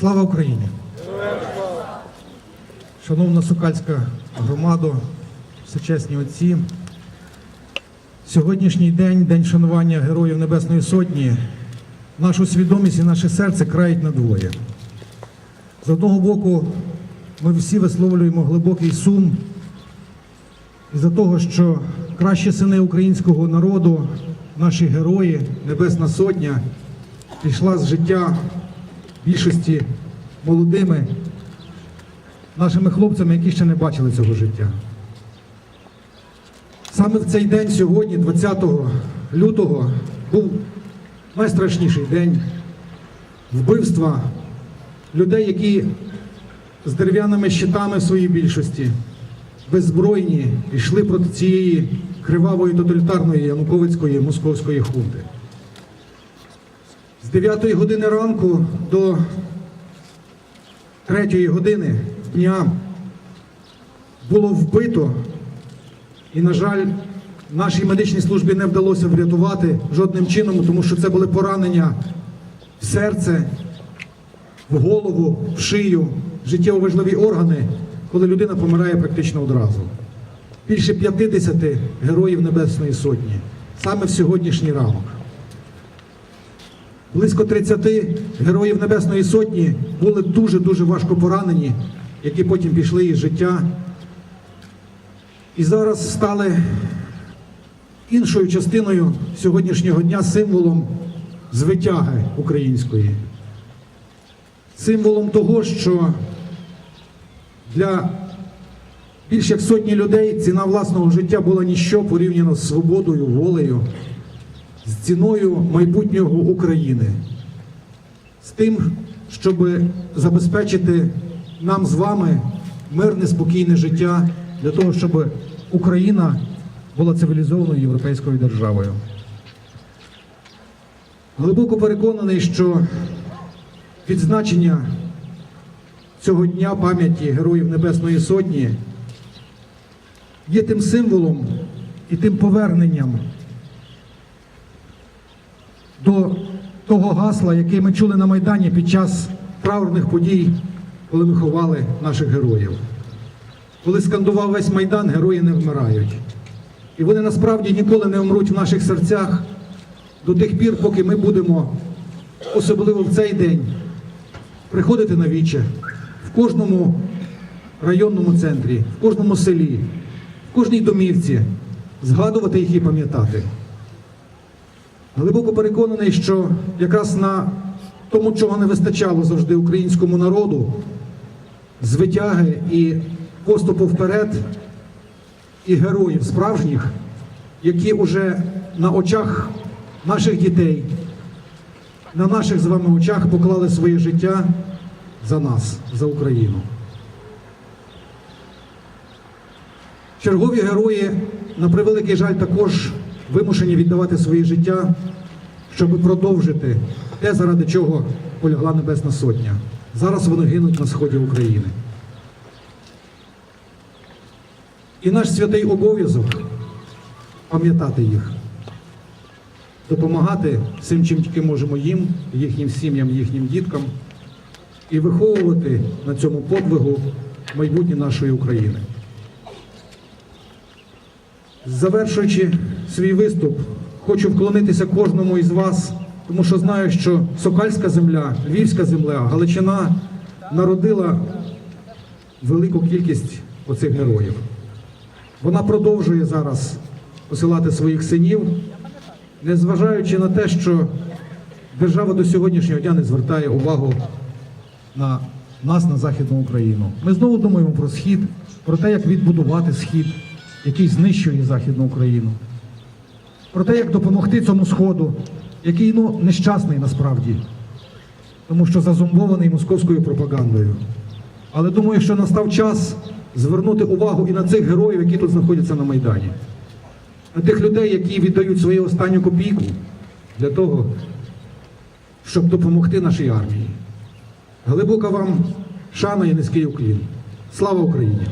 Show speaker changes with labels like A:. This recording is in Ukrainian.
A: Слава Україні! Шановна Сокальська громада, всечесні отці, сьогоднішній день, день шанування Героїв Небесної Сотні, нашу свідомість і наше серце крають надвоє. З одного боку, ми всі висловлюємо глибокий сум із-за того, що кращі сини українського народу, наші герої, Небесна Сотня, пішла з життя більшості молодими нашими хлопцями, які ще не бачили цього життя. Саме в цей день сьогодні, 20 лютого, був найстрашніший день вбивства людей, які з дерев'яними щитами в своїй більшості, беззбройні, йшли проти цієї кривавої тоталітарної януковицької московської хунти. З 9 години ранку до 3 години дня було вбито, і, на жаль, нашій медичній службі не вдалося врятувати жодним чином, тому що це були поранення в серце, в голову, в шию, життєво важливі органи, коли людина помирає практично одразу. Більше 50 героїв Небесної Сотні саме в сьогоднішній ранок. Близько 30 героїв Небесної Сотні були дуже-дуже важко поранені, які потім пішли із життя. І зараз стали іншою частиною сьогоднішнього дня символом звитяги української. Символом того, що для більш як сотні людей ціна власного життя була ніщо порівняно з свободою, волею, з ціною майбутнього України, з тим, щоб забезпечити нам з вами мирне, спокійне життя для того, щоб Україна була цивілізованою європейською державою. Глибоко переконаний, що відзначення цього дня пам'яті Героїв Небесної Сотні є тим символом і тим поверненням до того гасла, яке ми чули на Майдані під час траурних подій, коли ми ховали наших героїв. Коли скандував весь Майдан, герої не вмирають. І вони насправді ніколи не вмруть в наших серцях до тих пір, поки ми будемо, особливо в цей день, приходити на віче в кожному районному центрі, в кожному селі, в кожній домівці, згадувати їх і пам'ятати. Глибоко переконаний, що якраз на тому, чого не вистачало завжди українському народу, звитяги і поступу вперед, і героїв справжніх, які вже на очах наших дітей, на наших з вами очах поклали своє життя за нас, за Україну. Чергові герої, на превеликий жаль, також вимушені віддавати своє життя, щоб продовжити те, заради чого полягла Небесна Сотня. Зараз вони гинуть на сході України. І наш святий обов'язок пам'ятати їх, допомагати всім, чим тільки можемо їм, їхнім сім'ям, їхнім діткам і виховувати на цьому подвигу майбутнє нашої України. Завершуючи свій виступ, хочу вклонитися кожному із вас, тому що знаю, що Сокальська земля, Львівська земля, Галичина народила велику кількість оцих героїв. Вона продовжує зараз посилати своїх синів, незважаючи на те, що держава до сьогоднішнього дня не звертає увагу на нас, на Західну Україну. Ми знову думаємо про схід, про те, як відбудувати схід, який знищує Західну Україну, про те, як допомогти цьому сходу, який ну, нещасний насправді, тому що зазумбований московською пропагандою. Але думаю, що настав час звернути увагу і на цих героїв, які тут знаходяться на Майдані, на тих людей, які віддають свою останню копійку для того, щоб допомогти нашій армії. Глибока вам шана і низький уклін. Слава Україні!